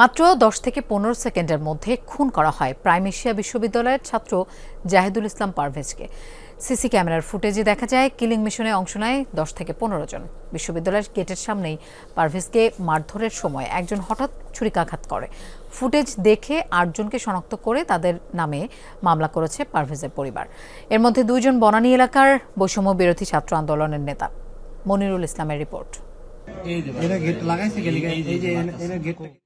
মাত্র দশ থেকে পনেরো সেকেন্ডের মধ্যে খুন করা হয় প্রাইম এশিয়া বিশ্ববিদ্যালয়ের ছাত্র জাহিদুল ইসলাম পারভেজকে। সিসি ক্যামেরার ফুটেজে দেখা যায়, কিলিং মিশনে অংশ নেয় দশ থেকে পনেরো জন। বিশ্ববিদ্যালয়ের গেটের সামনেই পারভেজকে মারধরের সময় একজন হঠাৎ ছুরিকাঘাত করে। ফুটেজ দেখে আটজনকে শনাক্ত করে তাদের নামে মামলা করেছে পারভেজের পরিবার। এর মধ্যে দুইজন বনানী এলাকার বৈষম্য বিরোধী ছাত্র আন্দোলনের নেতা। মনিরুল ইসলামের রিপোর্ট।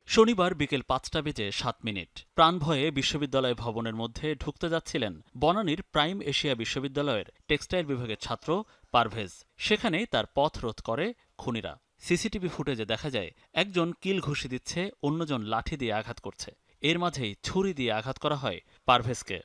শনিবার বিকেল পাঁচটা বেজে সাত মিনিট। প্রাণভয়ে বিশ্ববিদ্যালয় ভবনের মধ্যে ঢুকতে যাচ্ছিলেন বনানীর প্রাইম এশিয়া বিশ্ববিদ্যালয়ের টেক্সটাইল বিভাগের ছাত্র পারভেজ। সেখানেই তার পথ রোধ করে খুনিরা। সিসিটিভি ফুটেজে দেখা যায়, একজন কিল ঘুষি দিচ্ছে, অন্যজন লাঠি দিয়ে আঘাত করছে। এর মাঝেই ছুরি দিয়ে আঘাত করা হয় পারভেজকে।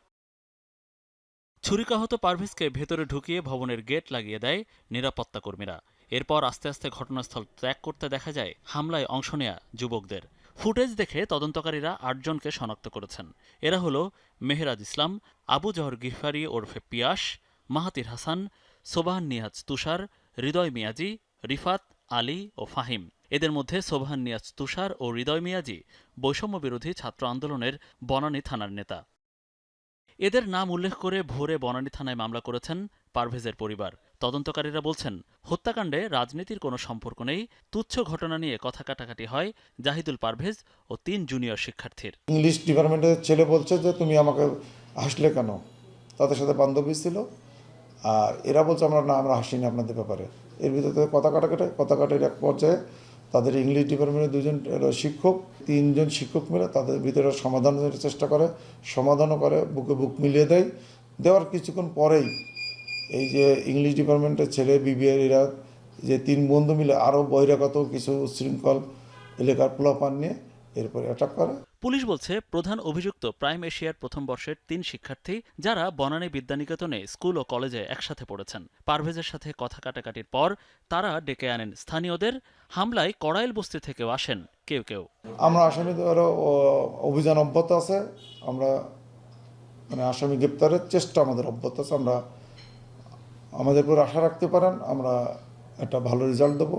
ছুরিকাহত পারভেজকে ভেতরে ঢুকিয়ে ভবনের গেট লাগিয়ে দেয় নিরাপত্তা কর্মীরা এরপর আস্তে আস্তে ঘটনাস্থল ত্যাগ করতে দেখা যায়, হামলায় অংশ নেয়া যুবকদের। ফুটেজ দেখে তদন্তকারীরা আটজনকে শনাক্ত করেছেন। এরা হলো মেহরাজ ইসলাম, আবু জহর গিফারি ওরফে পিয়াস, মাহাতির হাসান, সোবাহান নিয়াজ তুষার, হৃদয় মিয়াজি, রিফাত, আলী ও ফাহিম। এদের মধ্যে সোবাহান নিয়াজ তুষার ও হৃদয় মিয়াজি বৈষম্য বিরোধী ছাত্র আন্দোলনের বনানী থানার নেতা। এদের নাম উল্লেখ করে ভোরে বনানী থানায় মামলা করেছেন পারভেজের পরিবার। তদন্তকারীরা বলছেন, হত্যাকাণ্ডে রাজনীতির কোনো সম্পর্ক নেই, তুচ্ছ ঘটনা নিয়ে কথা কাটাকাটি হয় জাহিদুল পারভেজ ও তিন জুনিয়র শিক্ষার্থীর। ইংলিশ ডিপার্টমেন্টের ছেলে বলছে যে, তুমি আমাকে হাসলে কেন? তাদের সাথে বান্ধবী ছিল। আর এরা বলছে, আমরা না, আমরা হাসিনি আপনাদের ব্যাপারে। এর ভিতরে কথা কাটাকাটি কথা কাটার এক পর্যায়ে তাদের ইংলিশ ডিপার্টমেন্টের দুজন শিক্ষক, তিনজন শিক্ষক মিলে তাদের ভিতরে সমাধানের চেষ্টা করে, সমাধানও করে, বুকে বুক মিলিয়ে দেয়। দেওয়ার কিছুক্ষণ পরেই এই যে ইংলিশ ডিপার্টমেন্টের ছেলে বিবিআরিরা যে তিন বন্ধু মিলে আরও বহিরাগত কিছু শৃঙ্খল এলাকার পোলাপান নিয়ে এরপরে অ্যাটাক করে। পুলিশ বলছে প্রধান অভিযুক্ত প্রাইম এশিয়ার প্রথম বর্ষের তিন শিক্ষার্থী যারা বনানী বিদ্যানিকেতনে স্কুল ও কলেজে একসাথে পড়েছেন। পারভেজের সাথে কথা কাটাকাটির পর তারা ডেকে আনেন স্থানীয়দের হামলায় কড়াইল বস্তি থেকেও আসেন কেউ কেউ। আমরা আসামিদের অভিযান অব্যাহত আছে। আমরা মানে আসামি গ্রেপ্তারের চেষ্টা আমাদের অব্যাহত আছে। আমরা আমাদের উপর আশা রাখতে পারেন আমরা একটা ভালো রেজাল্ট দেবো।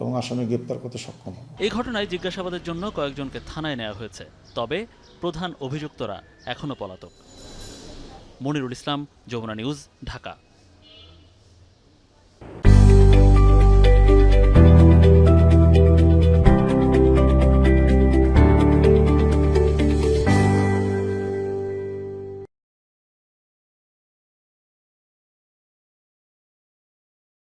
এবং আসামি গ্রেপ্তার করতে সক্ষম এই ঘটনায় জিজ্ঞাসাবাদের জন্য কয়েকজনকে থানায় নেওয়া হয়েছে। তবে প্রধান অভিযুক্তরা এখনও পলাতক। মনিরুল ইসলাম, যমুনা নিউজ, ঢাকা।